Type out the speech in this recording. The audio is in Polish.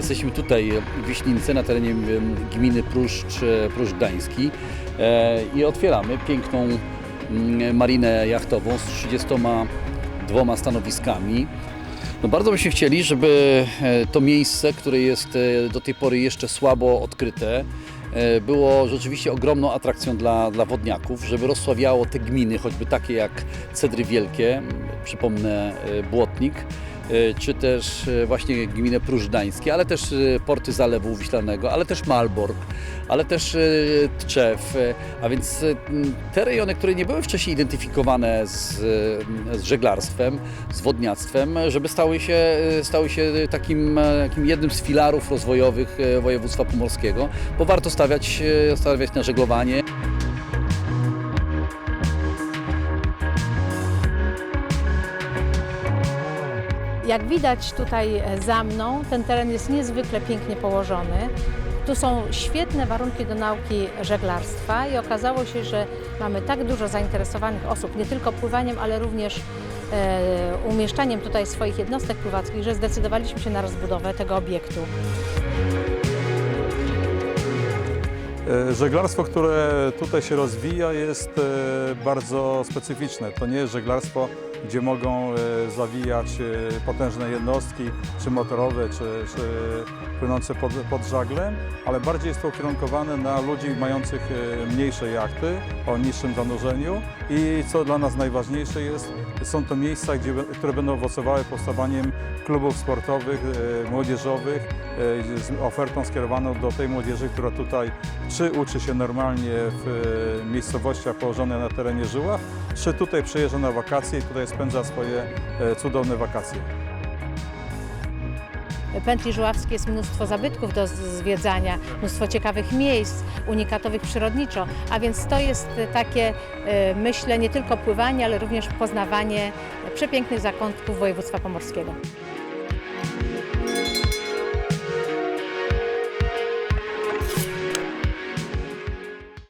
Jesteśmy tutaj w Wiśnicy na terenie gminy Pruszcz, Pruszcz Gdański e, i otwieramy piękną mm, marinę jachtową z 32 stanowiskami. No bardzo byśmy chcieli, żeby e, to miejsce, które jest e, do tej pory jeszcze słabo odkryte, było rzeczywiście ogromną atrakcją dla, dla wodniaków, żeby rozsławiało te gminy, choćby takie jak Cedry Wielkie, przypomnę Błotnik, czy też e, właśnie gminę Prużdańskie, ale też e, porty Zalewu Wiślanego, ale też Malbork, ale też e, Tczew, e, a więc e, te rejony, które nie były wcześniej identyfikowane z, e, z żeglarstwem, z wodniactwem, żeby stały się, e, stały się takim, e, takim jednym z filarów rozwojowych e, województwa pomorskiego, bo warto stawiać, e, stawiać na żeglowanie. Jak widać tutaj e, za mną, ten teren jest niezwykle pięknie położony. Tu są świetne warunki do nauki żeglarstwa i okazało się, że mamy tak dużo zainteresowanych osób, nie tylko pływaniem, ale również e, umieszczaniem tutaj swoich jednostek pływackich, że zdecydowaliśmy się na rozbudowę tego obiektu. E, Żeglarstwo, które tutaj się rozwija, jest e, bardzo specyficzne. To nie jest żeglarstwo, gdzie mogą e, zawijać potężne jednostki, czy motorowe, czy, czy płynące pod, pod żaglem, ale bardziej jest to ukierunkowane na ludzi mających mniejsze jachty o niższym zanurzeniu i co dla nas najważniejsze jest, są to miejsca, gdzie, które będą owocowały powstawaniem klubów sportowych, młodzieżowych, z ofertą skierowaną do tej młodzieży, która tutaj czy uczy się normalnie w e, miejscowościach położonych na terenie Żyław, czy tutaj przyjeżdża na wakacje i tutaj spędza swoje e, cudowne wakacje. pętli żuławskiej jest mnóstwo zabytków do zwiedzania, mnóstwo ciekawych miejsc, unikatowych przyrodniczo, a więc to jest takie, e, myślę, nie tylko pływanie, ale również poznawanie przepięknych zakątków województwa pomorskiego.